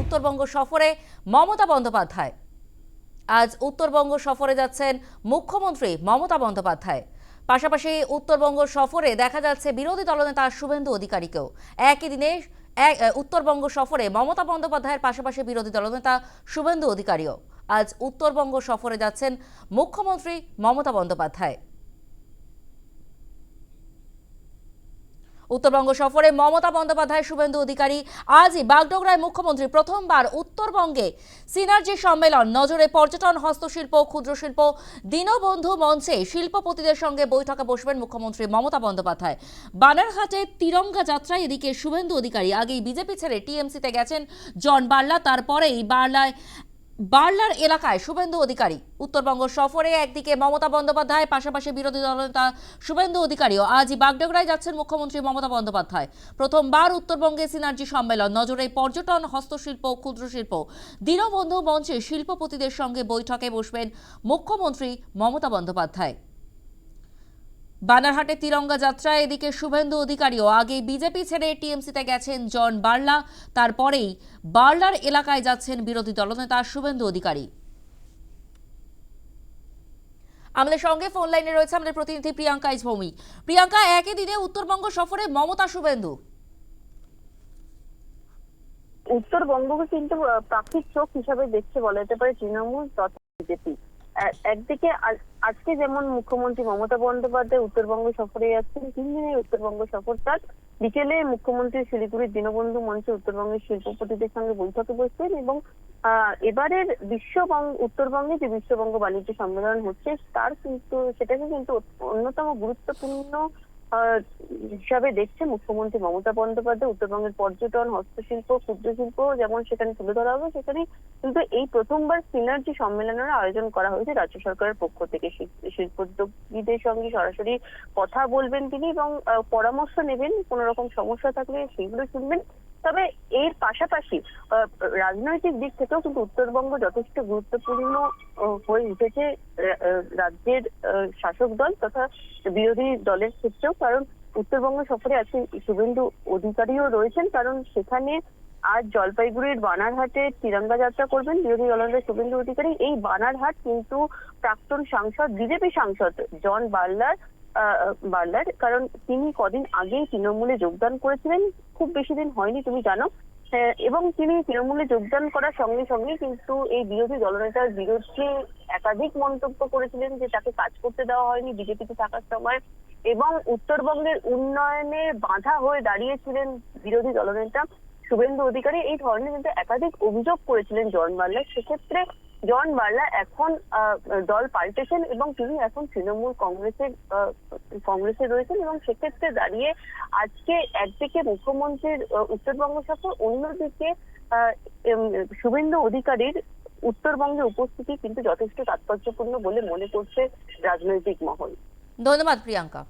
উত্তরবঙ্গ সফরে মমতা বন্দ্যোপাধ্যায়। আজ উত্তরবঙ্গ সফরে যাচ্ছেন মুখ্যমন্ত্রী মমতা বন্দ্যোপাধ্যায়। পাশাপাশি উত্তরবঙ্গ সফরে দেখা যাচ্ছে বিরোধী দলনেতা শুভেন্দু অধিকারীকেও। একই দিনে উত্তরবঙ্গ সফরে মমতা বন্দ্যোপাধ্যায়ের পাশাপাশি বিরোধী দলনেতা শুভেন্দু অধিকারীও। আজ উত্তরবঙ্গ সফরে যাচ্ছেন মুখ্যমন্ত্রী মমতা বন্দ্যোপাধ্যায়। উত্তরবঙ্গ সফরে মমতা বন্দ্যোপাধ্যায় শুভেন্দু অধিকারী, আজই বাগডোগরায় মুখ্যমন্ত্রী প্রথমবার উত্তরবঙ্গে সিনার্জি সম্মেলন। নজরে পর্যটন, হস্তশিল্প ক্ষুদ্র শিল্প দীনবন্ধু মঞ্চে শিল্পপতিদের সঙ্গে বৈঠকে বসবেন মুখ্যমন্ত্রী মমতা বন্দ্যোপাধ্যায়। বানারহাটে তিরঙ্গা যাত্রায় এদিকে শুভেন্দু অধিকারী, আগেই বিজেপি ছেড়ে টিএমসিতে গেছেন জন বার্লা, তারপরেই বার্লায় বার্লার এলাকায় শুভেন্দু অধিকারী। উত্তরবঙ্গ সফরে একদিকে মমতা বন্দ্যোপাধ্যায়, পাশাপাশি বিরোধী দলনেতা শুভেন্দু অধিকারীও আজ বাগডোগরায় যাচ্ছেন মুখ্যমন্ত্রী মমতা বন্দ্যোপাধ্যায়। প্রথমবার উত্তরবঙ্গে সিনার্জি সম্মেলন, নজরে পর্যটন, হস্তশিল্প, ক্ষুদ্র শিল্প। দীনবন্ধু মঞ্চে শিল্পপতিদের সঙ্গে বৈঠকে বসবেন মুখ্যমন্ত্রী মমতা বন্দ্যোপাধ্যায়। বানারহাটে তিরঙ্গা যাত্রায় এদিকে শুভেন্দু অধিকারীও আগে বিজেপি ছেড়ে টিএমসিতে গেছেন জন বার্লা। তারপরেই বার্লার এলাকায় যাচ্ছেন বিরোধী দলনেতা শুভেন্দু অধিকারী। আমাদের সঙ্গে ফোন লাইনে রয়েছে আমাদের প্রতিনিধি প্রিয়াঙ্কা ইসভৌমি প্রিয়াঙ্কা একই দিনে উত্তরবঙ্গ সফরে মমতা শুভেন্দু। উত্তরবঙ্গকে কিন্তু আহ, চোখ হিসাবে দেখছে বলা যেতে পারে তৃণমূল তথা বিজেপি। একদিকে আজকে যেমন মুখ্যমন্ত্রী মমতা বন্দ্যোপাধ্যায় উত্তরবঙ্গ সফরে যাচ্ছেন, তিন দিনের উত্তরবঙ্গ সফর তার। বিকেলে মুখ্যমন্ত্রী শিলিগুড়ির দীনবন্ধু মঞ্চে উত্তরবঙ্গের শিল্পপতিদের সঙ্গে বৈঠকে বসছেন এবং এবারের বিশ্ববঙ্গ, উত্তরবঙ্গে যে বিশ্ববঙ্গ বাণিজ্য সম্মেলন হচ্ছে, তার কিন্তু, সেটাকে কিন্তু অন্যতম গুরুত্বপূর্ণ হিসাবে দেখছে মুখ্যমন্ত্রী মমতা বন্দ্যোপাধ্যায়, উত্তরবঙ্গের পর্যটন, হস্তশিল্প ক্ষুদ্র শিল্প যেমন সেখানে তুলে ধরা হবে, সেখানে কিন্তু এই প্রথমবার সিনার্জি সম্মেলনের আয়োজন করা হয়েছে রাজ্য সরকারের পক্ষ থেকে। শিল্প- শিল্পোদ্যোগীদের সঙ্গে সরাসরি কথা বলবেন তিনি এবং পরামর্শ নেবেন কোন রকম সমস্যা থাকলে সেগুলো শুনবেন। তবে এর পাশাপাশি রাজনৈতিক দিক থেকেও কিন্তু উত্তরবঙ্গ যথেষ্ট গুরুত্বপূর্ণ হয়ে উঠেছে রাজ্যের শাসক দল তথা বিরোধী দলের ক্ষেত্রেও। কারণ উত্তরবঙ্গ সফরে আছে শুভেন্দু অধিকারীও রয়েছেন। কারণ সেখানে আজ জলপাইগুড়ির বানারহাটে তিরঙ্গা যাত্রা করবেন বিরোধী দলের শুভেন্দু অধিকারী। এই বানারহাট কিন্তু প্রাক্তন সাংসদ, বিজেপি সাংসদ জন বার্লার বার্লার কারণ তিনি কদিন আগেই তৃণমূলে যোগদান করেছিলেন। খুব বেশি দিন হয়নি, তুমি জানো। এবং তিনি তৃণমূলে যোগদান করার সঙ্গে সঙ্গে কিন্তু এই বিরোধী দলনেতার বিরুদ্ধে একাধিক মন্তব্য করেছিলেন যে তাকে কাজ করতে দেওয়া হয়নি বিজেপিতে থাকার সময়। এবং উত্তরবঙ্গের উন্নয়নে বাধা হয়ে দাঁড়িয়েছিলেন বিরোধী দলনেতা শুভেন্দু অধিকারী। এই ধরনের কিন্তু একাধিক অভিযোগ করেছিলেন জন বার্লা সেক্ষেত্রে জন বার্লা এখন দল পাল্টেছেন এবং তিনি এখন তৃণমূল কংগ্রেসের কংগ্রেসে রয়েছেন এবং সেক্ষেত্রে দাঁড়িয়ে আজকে একদিকে মুখ্যমন্ত্রীর উত্তরবঙ্গ সফর, অন্যদিকে শুভেন্দু অধিকারীর উত্তরবঙ্গে উপস্থিতি কিন্তু যথেষ্ট তাৎপর্যপূর্ণ বলে মনে করছে রাজনৈতিক মহল। ধন্যবাদ, প্রিয়াঙ্কা।